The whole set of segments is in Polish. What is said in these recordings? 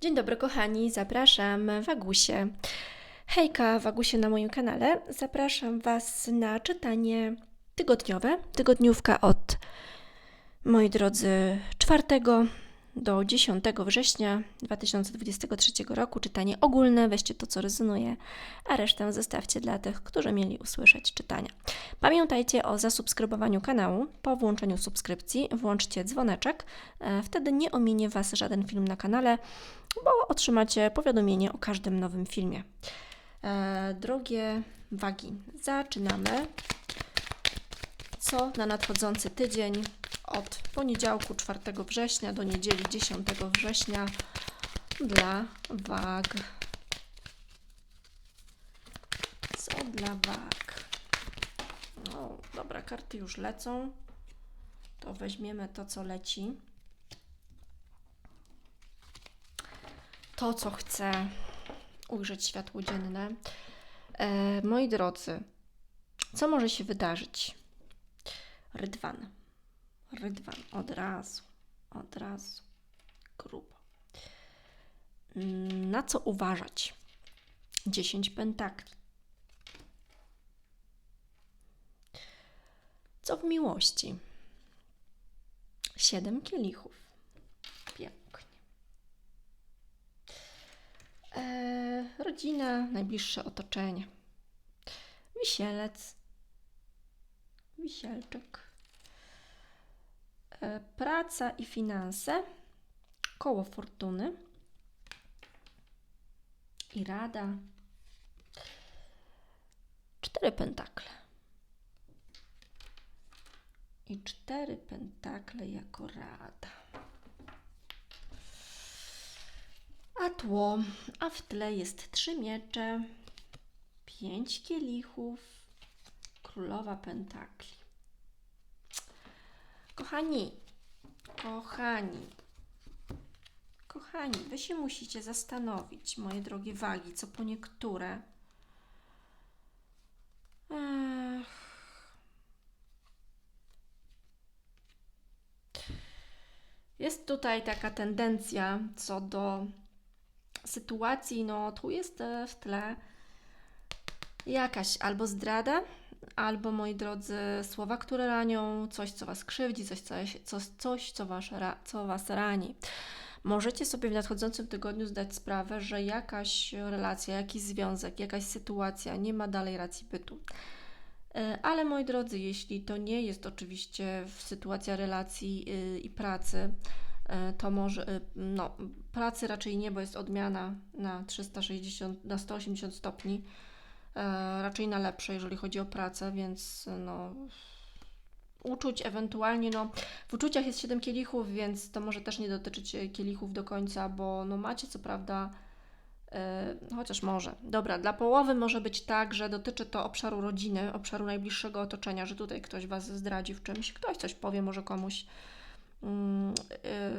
Dzień dobry kochani, zapraszam Wagusie. Hejka, Wagusie na moim kanale. Zapraszam Was na czytanie tygodniowe. Tygodniówka od, moi drodzy, 4 do 10 września 2023 roku. Czytanie ogólne, weźcie to, co rezonuje, a resztę zostawcie dla tych, którzy mieli usłyszeć czytania. Pamiętajcie o zasubskrybowaniu kanału. Po włączeniu subskrypcji włączcie dzwoneczek, e, wtedy nie ominie Was żaden film na kanale, bo otrzymacie powiadomienie o każdym nowym filmie. E, drogie wagi, zaczynamy. Co na nadchodzący tydzień od poniedziałku 4 września do niedzieli 10 września dla wag. Co dla wag? No, dobra, karty już lecą. To weźmiemy to, co leci. To, co chce ujrzeć światło dzienne. E, moi drodzy, co może się wydarzyć? Rydwan. Rydwan od razu, od razu, grubo. Na co uważać? 10 pentakli. Co w miłości? Siedem kielichów. Pięknie. Eee, rodzina, najbliższe otoczenie. Wisielec. Wisielczyk. E, praca i finanse, koło fortuny i rada. Cztery pentakle. I cztery pentakle jako rada. A tło, a w tle jest trzy miecze, pięć kielichów, królowa pentakli. Kochani, kochani, kochani, wy się musicie zastanowić, moje drogie wagi, co po niektóre. Ech. Jest tutaj taka tendencja co do sytuacji, no tu jest e, w tle jakaś albo zdrada, albo moi drodzy, słowa, które ranią, coś, co Was krzywdzi, coś, coś, coś, co, was, co Was rani. Możecie sobie w nadchodzącym tygodniu zdać sprawę, że jakaś relacja, jakiś związek, jakaś sytuacja nie ma dalej racji bytu. E, ale moi drodzy, jeśli to nie jest oczywiście sytuacja relacji y, i pracy, e, to może, y, no, pracy raczej nie, bo jest odmiana na 360, na 180 stopni raczej na lepsze, jeżeli chodzi o pracę, więc no, uczuć ewentualnie, no w uczuciach jest 7 kielichów, więc to może też nie dotyczyć kielichów do końca, bo no macie co prawda, yy, chociaż może. Dobra, dla połowy może być tak, że dotyczy to obszaru rodziny, obszaru najbliższego otoczenia, że tutaj ktoś Was zdradzi w czymś, ktoś coś powie może komuś,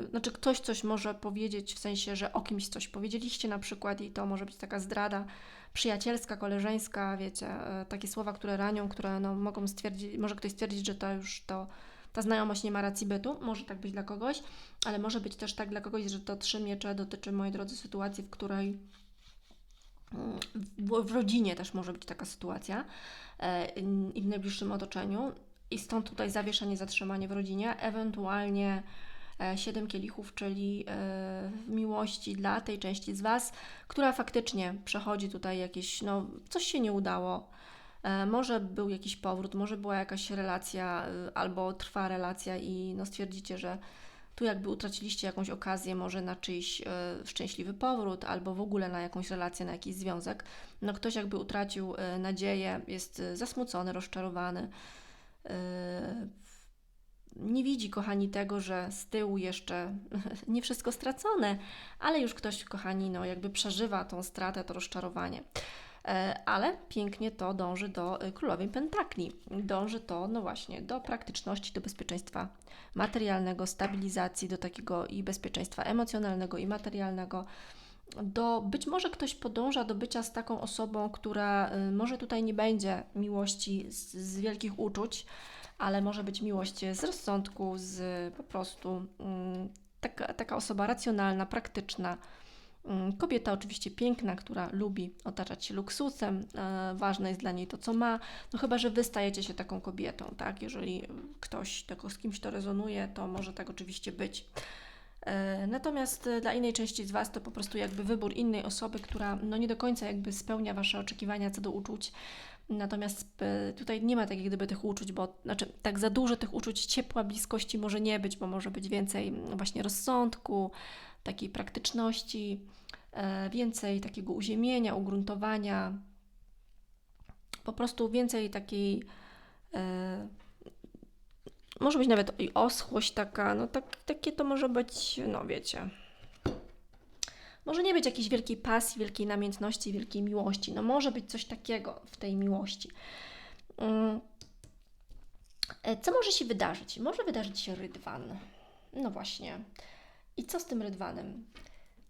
znaczy ktoś coś może powiedzieć, w sensie, że o kimś coś powiedzieliście na przykład i to może być taka zdrada, przyjacielska, koleżeńska, wiecie, e, takie słowa, które ranią, które no, mogą stwierdzić, może ktoś stwierdzić, że to już to, ta znajomość nie ma racji bytu, może tak być dla kogoś, ale może być też tak dla kogoś, że to trzy miecze dotyczy, moi drodzy, sytuacji, w której mm, w, w rodzinie też może być taka sytuacja e, i w najbliższym otoczeniu i stąd tutaj zawieszenie, zatrzymanie w rodzinie, ewentualnie E, siedem kielichów, czyli e, miłości dla tej części z Was, która faktycznie przechodzi tutaj jakieś, no coś się nie udało, e, może był jakiś powrót, może była jakaś relacja albo trwa relacja i no stwierdzicie, że tu jakby utraciliście jakąś okazję może na czyjś szczęśliwy powrót albo w ogóle na jakąś relację, na jakiś związek. No ktoś jakby utracił nadzieję, jest zasmucony, rozczarowany nie widzi, kochani, tego, że z tyłu jeszcze nie wszystko stracone, ale już ktoś, kochani, no jakby przeżywa tą stratę, to rozczarowanie. E, ale pięknie to dąży do e, królowej pentakli. Dąży to, no właśnie, do praktyczności, do bezpieczeństwa materialnego, stabilizacji, do takiego i bezpieczeństwa emocjonalnego i materialnego. Do, być może ktoś podąża do bycia z taką osobą, która e, może tutaj nie będzie miłości z, z wielkich uczuć, ale może być miłość z rozsądku, z po prostu mm, taka, taka osoba racjonalna, praktyczna, Mm, Kobieta oczywiście piękna, która lubi otaczać się luksusem, e, ważne jest dla niej to, co ma, no chyba, że wy stajecie się taką kobietą, tak? Jeżeli ktoś z kimś to rezonuje, to może tak oczywiście być. E, Natomiast e, dla innej części z Was to po prostu jakby wybór innej osoby, która no nie do końca jakby spełnia Wasze oczekiwania co do uczuć. Natomiast e, tutaj nie ma tak jak gdyby tych uczuć, bo znaczy tak za dużo tych uczuć ciepła, bliskości może nie być, bo może być więcej właśnie rozsądku, takiej praktyczności, więcej takiego uziemienia, ugruntowania, po prostu więcej takiej może być nawet i oschłość taka, no tak, takie to może być, no wiecie. Może nie być jakiejś wielkiej pasji, wielkiej namiętności, wielkiej miłości. No może być coś takiego w tej miłości. Mm. E, Co może się wydarzyć? Może wydarzyć się rydwan. No właśnie. I co z tym rydwanem?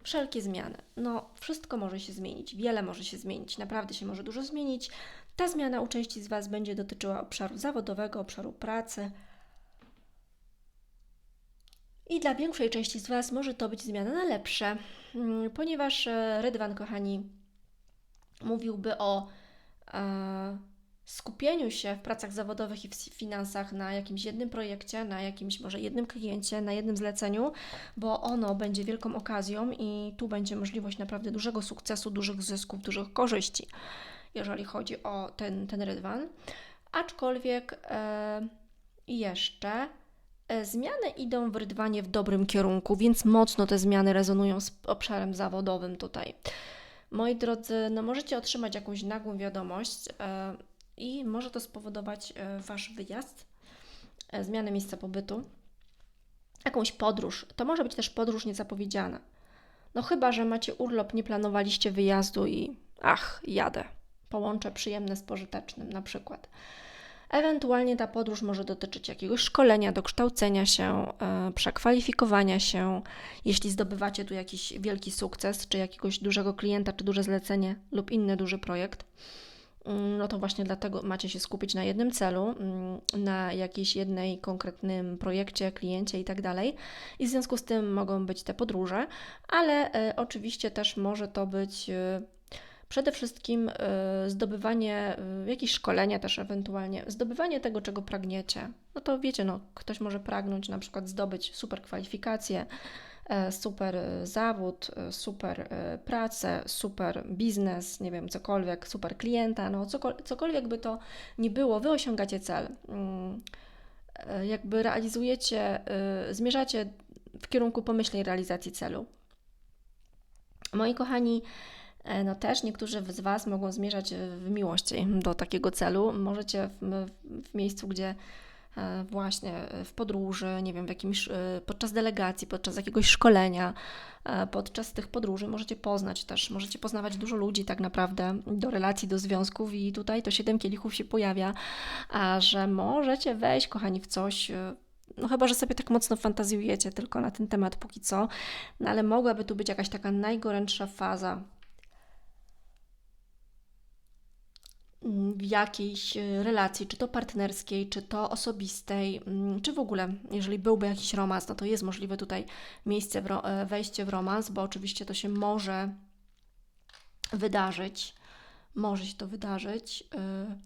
Wszelkie zmiany. No, wszystko może się zmienić, wiele może się zmienić, naprawdę się może dużo zmienić. Ta zmiana u części z Was będzie dotyczyła obszaru zawodowego, obszaru pracy, i dla większej części z Was może to być zmiana na lepsze, mm, ponieważ e, Rydwan, kochani, mówiłby o e, skupieniu się w pracach zawodowych i w finansach na jakimś jednym projekcie, na jakimś może jednym kliencie, na jednym zleceniu, bo ono będzie wielką okazją i tu będzie możliwość naprawdę dużego sukcesu, dużych zysków, dużych korzyści, jeżeli chodzi o ten, ten Rydwan. Aczkolwiek e, jeszcze Zmiany idą w rydwanie w dobrym kierunku, więc mocno te zmiany rezonują z obszarem zawodowym tutaj. Moi drodzy, no możecie otrzymać jakąś nagłą wiadomość e, i może to spowodować e, Wasz wyjazd, e, zmianę miejsca pobytu, jakąś podróż. To może być też podróż niezapowiedziana. No chyba, że macie urlop, nie planowaliście wyjazdu i ach, jadę. Połączę przyjemne z pożytecznym na przykład. Ewentualnie ta podróż może dotyczyć jakiegoś szkolenia, dokształcenia się, e, przekwalifikowania się. Jeśli zdobywacie tu jakiś wielki sukces, czy jakiegoś dużego klienta, czy duże zlecenie lub inny duży projekt, mm, no to właśnie dlatego macie się skupić na jednym celu, mm, na jakiejś jednej konkretnym projekcie, kliencie i tak. I w związku z tym mogą być te podróże, ale e, oczywiście też może to być e, Przede wszystkim y, zdobywanie, y, jakieś szkolenia też ewentualnie, zdobywanie tego, czego pragniecie. No to wiecie, no, ktoś może pragnąć na przykład zdobyć super kwalifikacje, e, super zawód, super pracę, super biznes, nie wiem, cokolwiek, super klienta, no cokolwiek by to nie było, wy osiągacie cel. Mm, e, jakby realizujecie, zmierzacie w kierunku pomyślnej realizacji celu. Moi kochani, E, no też niektórzy z Was mogą zmierzać w miłości do takiego celu. Możecie w, w miejscu, gdzie e, właśnie w podróży, nie wiem, w jakimś, e, podczas delegacji, podczas jakiegoś szkolenia, podczas tych podróży możecie poznać też, możecie poznawać dużo ludzi tak naprawdę do relacji, do związków i tutaj to siedem kielichów się pojawia, a że możecie wejść, kochani, w coś, no chyba, że sobie tak mocno fantazjujecie tylko na ten temat póki co, no ale mogłaby tu być jakaś taka najgorętsza faza w jakiejś e, relacji, czy to partnerskiej, czy to osobistej, mm, czy w ogóle, jeżeli byłby jakiś romans, no to jest możliwe tutaj miejsce, w e, wejście w romans, bo oczywiście to się może wydarzyć. Może się to wydarzyć. E,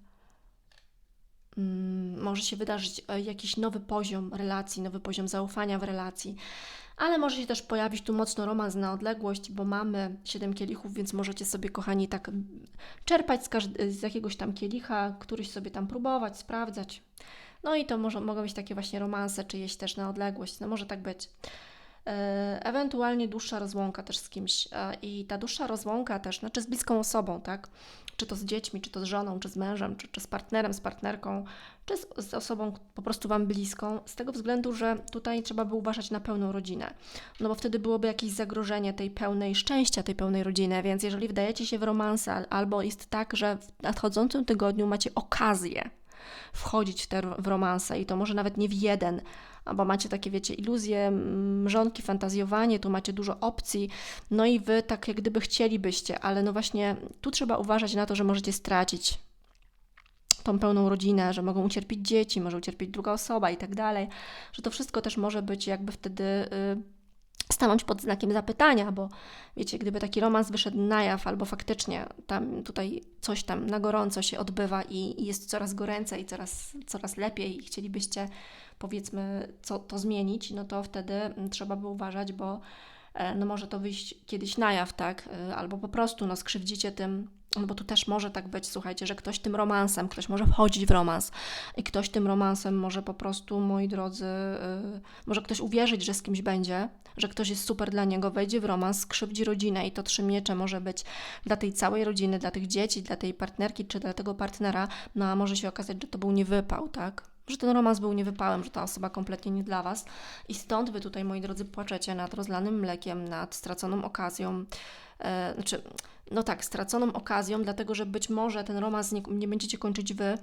mm, może się wydarzyć jakiś nowy poziom relacji, nowy poziom zaufania w relacji ale może się też pojawić tu mocno romans na odległość, bo mamy 7 kielichów, więc możecie sobie, kochani, tak czerpać z, z jakiegoś tam kielicha, któryś sobie tam próbować, sprawdzać. No i to może, mogą być takie właśnie romanse czyjeś też na odległość, no może tak być. E, ewentualnie dłuższa rozłąka też z kimś. E, i ta dłuższa rozłąka też, znaczy z bliską osobą, tak? Czy to z dziećmi, czy to z żoną, czy z mężem, czy, czy z partnerem, z partnerką, czy z, z, osobą po prostu Wam bliską, z tego względu, że tutaj trzeba by uważać na pełną rodzinę, no bo wtedy byłoby jakieś zagrożenie tej pełnej szczęścia, tej pełnej rodziny, więc jeżeli wdajecie się w romansa, albo jest tak, że w nadchodzącym tygodniu macie okazję wchodzić w te w romanse i to może nawet nie w jeden, bo macie takie, wiecie, iluzje, mrzonki, fantazjowanie, tu macie dużo opcji, no i wy tak jak gdyby chcielibyście, ale no właśnie tu trzeba uważać na to, że możecie stracić tą pełną rodzinę, że mogą ucierpieć dzieci, może ucierpieć druga osoba i tak dalej, że to wszystko też może być jakby wtedy y, stanąć pod znakiem zapytania, bo wiecie, gdyby taki romans wyszedł na jaw, albo faktycznie tam tutaj coś tam na gorąco się odbywa i, i jest coraz goręcej, coraz, coraz lepiej i chcielibyście powiedzmy co to zmienić, no to wtedy mm, trzeba by uważać, bo no może to wyjść kiedyś na jaw, tak? E, albo po prostu no skrzywdzicie tym no bo tu też może tak być, słuchajcie, że ktoś tym romansem, ktoś może wchodzić w romans i ktoś tym romansem może po prostu, moi drodzy, yy, może ktoś uwierzyć, że z kimś będzie, że ktoś jest super dla niego, wejdzie w romans, skrzywdzi rodzinę i to trzy miecze może być dla tej całej rodziny, dla tych dzieci, dla tej partnerki czy dla tego partnera, no a może się okazać, że to był niewypał, tak? Że ten romans był niewypałem, że ta osoba kompletnie nie dla Was. I stąd Wy tutaj, moi drodzy, płaczecie nad rozlanym mlekiem, nad straconą okazją. E, znaczy, no tak, straconą okazją, dlatego że być może ten romans nie, nie będziecie kończyć Wy,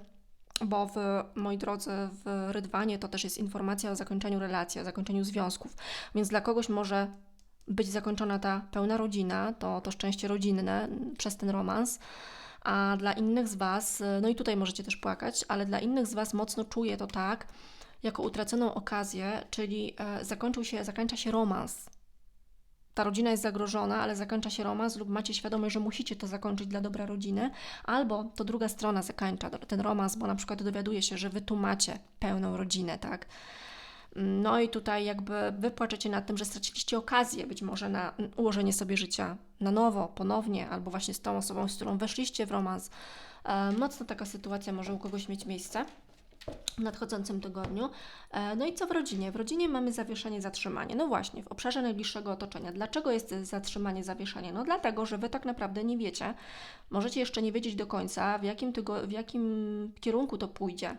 bo w, moi drodzy, w Rydwanie to też jest informacja o zakończeniu relacji, o zakończeniu związków. Więc dla kogoś może być zakończona ta pełna rodzina, to, to szczęście rodzinne przez ten romans a dla innych z Was, no i tutaj możecie też płakać, ale dla innych z Was mocno czuję to tak, jako utraconą okazję, czyli e, zakończył się, zakończa się romans. Ta rodzina jest zagrożona, ale zakończa się romans, lub macie świadomość, że musicie to zakończyć dla dobra rodziny, albo to druga strona zakończa ten romans, bo na przykład dowiaduje się, że wy tu macie pełną rodzinę, tak? No i tutaj jakby wy płaczecie nad tym, że straciliście okazję być może na ułożenie sobie życia na nowo, ponownie, albo właśnie z tą osobą, z którą weszliście w romans. E, mocno taka sytuacja może u kogoś mieć miejsce w nadchodzącym tygodniu. E, no i co w rodzinie? W rodzinie mamy zawieszenie, zatrzymanie. No właśnie, w obszarze najbliższego otoczenia. Dlaczego jest zatrzymanie, zawieszenie? No dlatego, że Wy tak naprawdę nie wiecie, możecie jeszcze nie wiedzieć do końca, w jakim, tygo, w jakim kierunku to pójdzie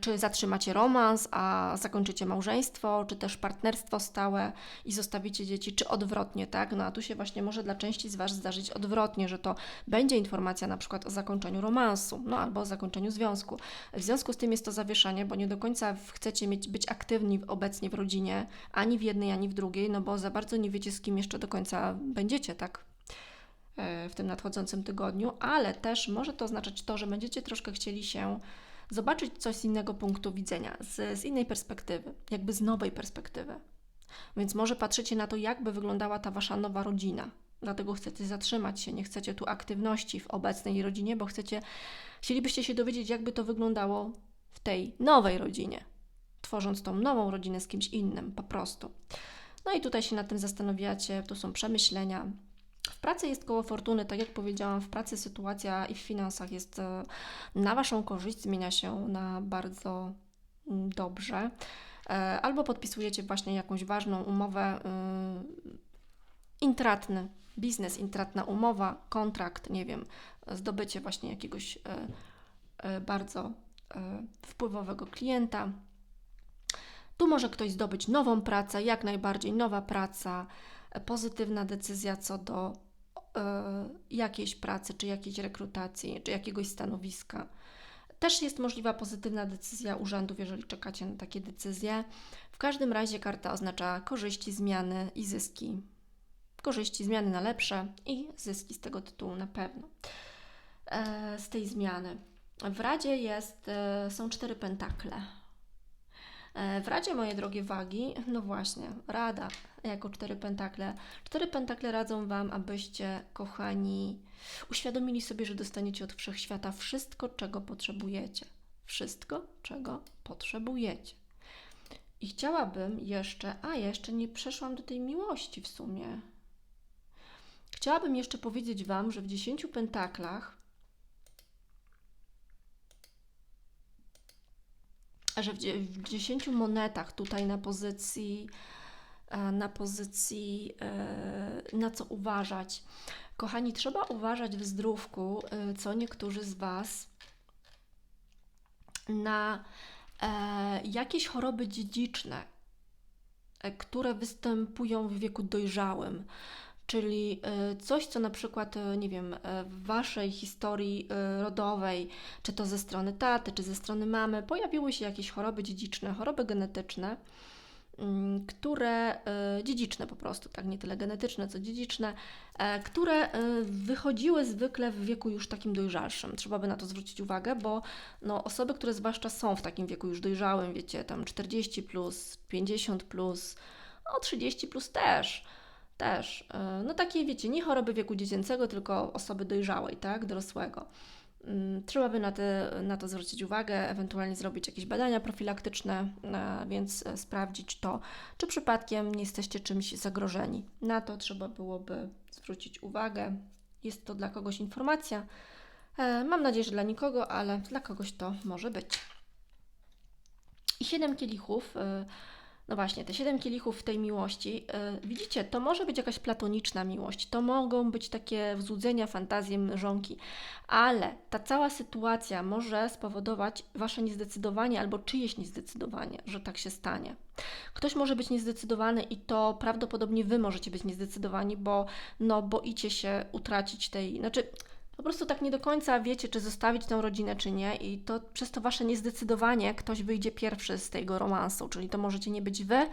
czy zatrzymacie romans, a zakończycie małżeństwo, czy też partnerstwo stałe i zostawicie dzieci, czy odwrotnie, tak? No a tu się właśnie może dla części z Was zdarzyć odwrotnie, że to będzie informacja na przykład o zakończeniu romansu, no albo o zakończeniu związku. W związku z tym jest to zawieszanie, bo nie do końca chcecie mieć, być aktywni obecnie w rodzinie, ani w jednej, ani w drugiej, no bo za bardzo nie wiecie, z kim jeszcze do końca będziecie, tak? E, w tym nadchodzącym tygodniu, ale też może to oznaczać to, że będziecie troszkę chcieli się zobaczyć coś z innego punktu widzenia, z, z innej perspektywy, jakby z nowej perspektywy. Więc może patrzycie na to, jakby wyglądała ta wasza nowa rodzina. Dlatego chcecie zatrzymać się, nie chcecie tu aktywności w obecnej rodzinie, bo chcecie, chcielibyście się dowiedzieć, jakby to wyglądało w tej nowej rodzinie, tworząc tą nową rodzinę z kimś innym, po prostu. No i tutaj się nad tym zastanawiacie, to są przemyślenia, w pracy jest koło fortuny, tak jak powiedziałam, w pracy sytuacja i w finansach jest e, na Waszą korzyść, zmienia się na bardzo mm, dobrze. E, albo podpisujecie właśnie jakąś ważną umowę, y, intratny biznes, intratna umowa, kontrakt, nie wiem, zdobycie właśnie jakiegoś e, bardzo wpływowego klienta. Tu może ktoś zdobyć nową pracę, jak najbardziej nowa praca, pozytywna decyzja co do e, jakiejś pracy, czy jakiejś rekrutacji, czy jakiegoś stanowiska. Też jest możliwa pozytywna decyzja urzędów, jeżeli czekacie na takie decyzje. W każdym razie karta oznacza korzyści, zmiany i zyski. Korzyści, zmiany na lepsze i zyski z tego tytułu na pewno. E, z tej zmiany. W Radzie jest, e, są cztery pentakle. W Radzie, moje drogie wagi, no właśnie, Rada jako cztery pentakle. Cztery pentakle radzą Wam, abyście, kochani, uświadomili sobie, że dostaniecie od wszechświata wszystko, czego potrzebujecie. Wszystko, czego potrzebujecie. I chciałabym jeszcze, a jeszcze nie przeszłam do tej miłości w sumie. Chciałabym jeszcze powiedzieć Wam, że w dziesięciu pentaklach że w 10 monetach tutaj na pozycji na pozycji e, na co uważać. Kochani, trzeba uważać w zdrówku, e, co niektórzy z Was na jakieś choroby dziedziczne, które występują w wieku dojrzałym czyli e, coś, co na przykład, e, nie wiem, e, w Waszej historii rodowej, czy to ze strony taty, czy ze strony mamy, pojawiły się jakieś choroby dziedziczne, choroby genetyczne, które dziedziczne po prostu, tak nie tyle genetyczne, co dziedziczne, które wychodziły zwykle w wieku już takim dojrzalszym. Trzeba by na to zwrócić uwagę, bo no, osoby, które zwłaszcza są w takim wieku już dojrzałym, wiecie, tam 40 plus, 50 plus, O 30 plus też. Też. E, No takiej, wiecie, nie choroby wieku dziecięcego, tylko osoby dojrzałej, tak, dorosłego. Mm, Trzeba by na, te, na to zwrócić uwagę, ewentualnie zrobić jakieś badania profilaktyczne, e, więc e, sprawdzić to, czy przypadkiem nie jesteście czymś zagrożeni. Na to trzeba byłoby zwrócić uwagę. Jest to dla kogoś informacja. E, Mam nadzieję, że dla nikogo, ale dla kogoś to może być. I siedem kielichów. No właśnie, te siedem kielichów w tej miłości, e, widzicie, to może być jakaś platoniczna miłość, to mogą być takie wzłudzenia, fantazje mężonki, ale ta cała sytuacja może spowodować Wasze niezdecydowanie albo czyjeś niezdecydowanie, że tak się stanie. Ktoś może być niezdecydowany i to prawdopodobnie Wy możecie być niezdecydowani, bo no, boicie się utracić tej, znaczy po prostu tak nie do końca wiecie, czy zostawić tę rodzinę, czy nie, i to przez to wasze niezdecydowanie ktoś wyjdzie pierwszy z tego romansu, czyli to możecie nie być wy,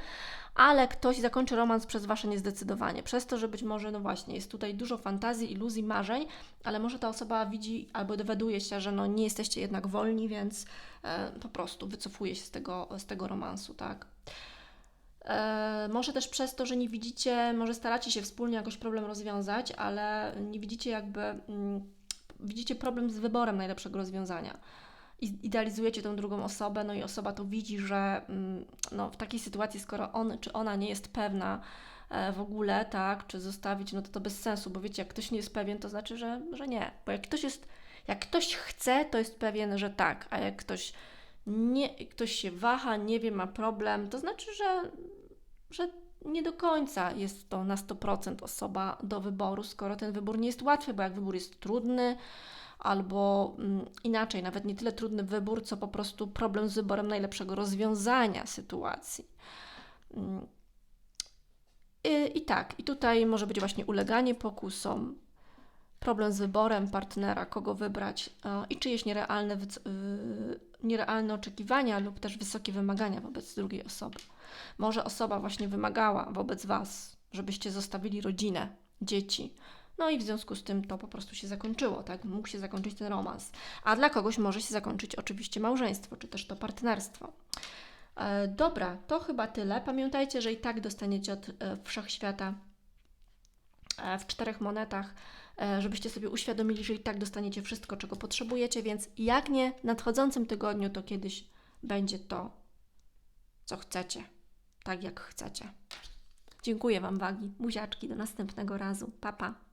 ale ktoś zakończy romans przez wasze niezdecydowanie. Przez to, że być może, no właśnie, jest tutaj dużo fantazji, iluzji, marzeń, ale może ta osoba widzi albo dowiaduje się, że no nie jesteście jednak wolni, więc e, po prostu wycofuje się z tego, z tego romansu, tak. E, może też przez to, że nie widzicie, może staracie się wspólnie jakoś problem rozwiązać, ale nie widzicie jakby, mm, widzicie problem z wyborem najlepszego rozwiązania. I idealizujecie tą drugą osobę, no i osoba to widzi, że mm, no, w takiej sytuacji, skoro on czy ona nie jest pewna e, w ogóle, tak, czy zostawić, no to to bez sensu, bo wiecie, jak ktoś nie jest pewien, to znaczy, że, że nie. Bo jak ktoś jest, jak ktoś chce, to jest pewien, że tak, a jak ktoś nie, ktoś się waha, nie wie, ma problem, to znaczy, że, że nie do końca jest to na 100% osoba do wyboru, skoro ten wybór nie jest łatwy, bo jak wybór jest trudny, albo mm, inaczej, nawet nie tyle trudny wybór, co po prostu problem z wyborem najlepszego rozwiązania sytuacji. Mm. I, I tak, i tutaj może być właśnie uleganie pokusom, problem z wyborem partnera, kogo wybrać e, i czyjeś nierealne, y, nierealne oczekiwania lub też wysokie wymagania wobec drugiej osoby. Może osoba właśnie wymagała wobec Was, żebyście zostawili rodzinę, dzieci. No i w związku z tym to po prostu się zakończyło, tak? Mógł się zakończyć ten romans. A dla kogoś może się zakończyć oczywiście małżeństwo, czy też to partnerstwo. E, dobra, to chyba tyle. Pamiętajcie, że i tak dostaniecie od e, wszechświata e, w czterech monetach, e, żebyście sobie uświadomili, że i tak dostaniecie wszystko, czego potrzebujecie, więc jak nie w nadchodzącym tygodniu, to kiedyś będzie to, co chcecie, tak jak chcecie. Dziękuję Wam, wagi, buziaczki, do następnego razu. Pa, pa.